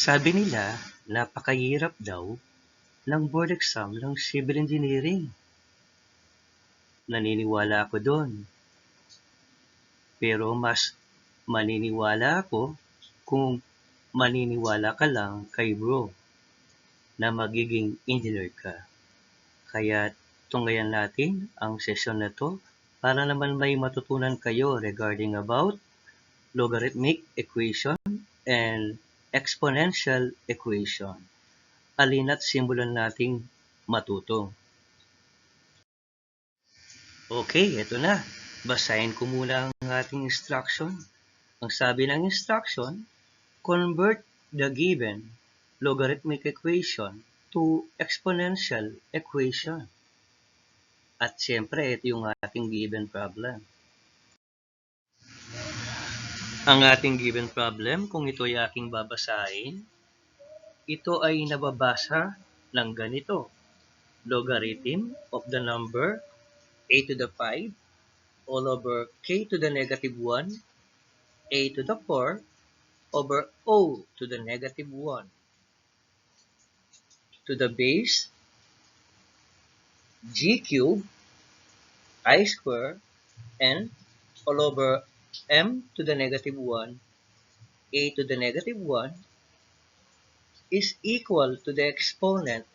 Sabi nila, napakahirap daw ng board exam ng civil engineering. Naniniwala ako doon. Pero mas maniniwala ako kung maniniwala ka lang kay bro na magiging engineer ka. Kaya tunggayan natin ang session na to para naman may matutunan kayo regarding about logarithmic equation and exponential equation. Alina't simulan nating matuto. Okay, ito na. Basahin ko muna ang ating instruction. Ang sabi ng instruction, convert the given logarithmic equation to exponential equation. At siyempre, ito yung ating given problem. Ang ating given problem, kung ito ay aking babasahin, ito ay nababasa ng ganito. Logarithm of the number a to the 5 all over k to the negative 1 a to the 4 over o to the negative 1 to the base g cube i square and all over m to the negative 1 a to the negative 1 is equal to the exponent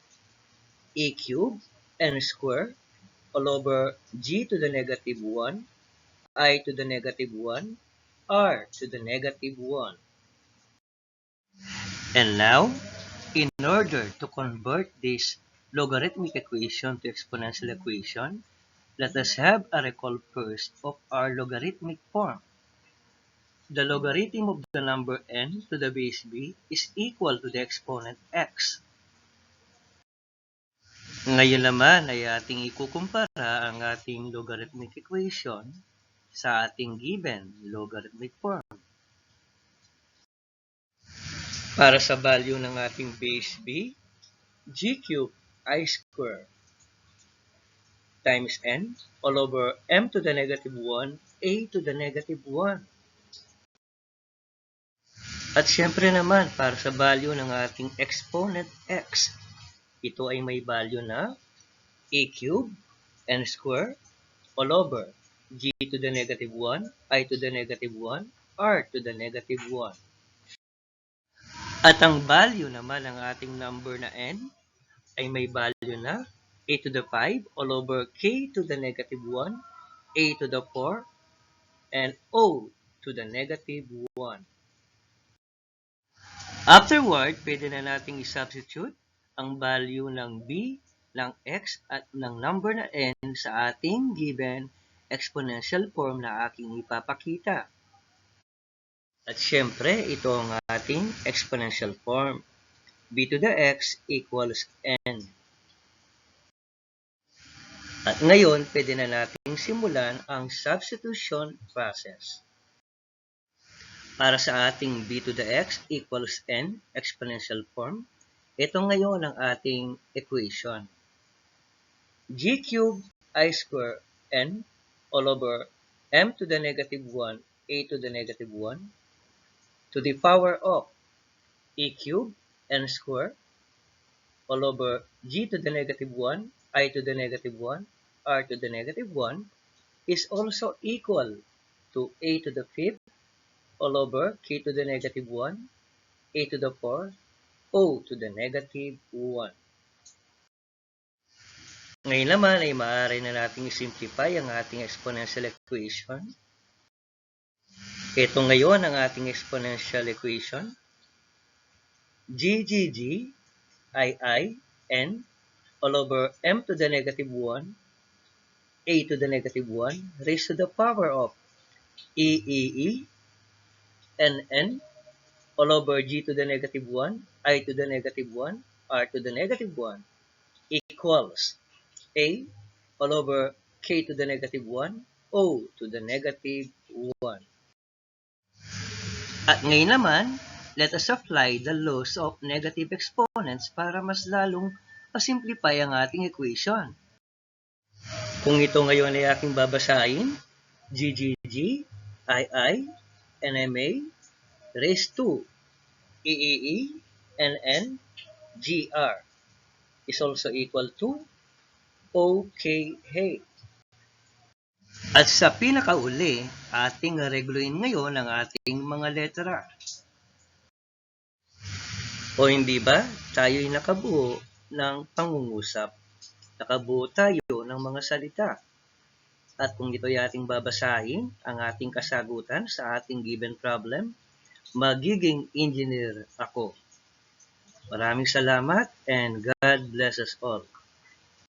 a cube n square all over g to the negative 1 i to the negative 1 r to the negative 1. And now, in order to convert this logarithmic equation to exponential equation, let us have a recall first of our logarithmic form. The logarithm of the number n to the base b is equal to the exponent x. Ngayon naman ay ating ikukumpara ang ating logarithmic equation sa ating given logarithmic form. Para sa value ng ating base b, g cube i square times n all over m to the negative 1 a to the negative 1. At syempre naman, para sa value ng ating exponent x, ito ay may value na a cube n square all over g to the negative 1, i to the negative 1, r to the negative 1. At ang value naman ng ating number na n ay may value na a to the 5 all over k to the negative 1, a to the 4, and o to the negative 1. Afterward, pwede na nating i-substitute ang value ng b, ng x, at ng number na n sa ating given exponential form na aking ipapakita. At syempre, ito ang ating exponential form. b to the x equals n. At ngayon, pwede na nating simulan ang substitution process. Para sa ating b to the x equals n exponential form, ito ngayon ang ating equation. g cubed i square n all over m to the negative 1 a to the negative 1 to the power of e cubed n square all over g to the negative 1 i to the negative 1 r to the negative 1 is also equal to a to the fifth all over k to the negative 1 a to the 4 o to the negative 1. Ngayon naman ay maaari na nating simplify ang ating exponential equation. Ito ngayon ang ating exponential equation. g, g, g, i, i, n, all over m to the negative 1, a to the negative 1, raised to the power of e, e, e, n, n, all over g to the negative 1, i to the negative 1, r to the negative 1 equals a all over k to the negative 1, o to the negative 1. At ngayon naman, let us apply the laws of negative exponents para mas lalong pasimplify ang ating equation. Kung ito ngayon ay aking babasahin, GGG, II, NMA, raised to EEE, NN GR is also equal to OKH. At sa pinakauli, ating reguluin ngayon ang ating mga letera. O hindi ba, tayo'y nakabuo ng pangungusap. Nakabuo tayo ng mga salita. At kung ito'y ating babasahin, ang ating kasagutan sa ating given problem, magiging engineer ako. Maraming salamat and God bless us all.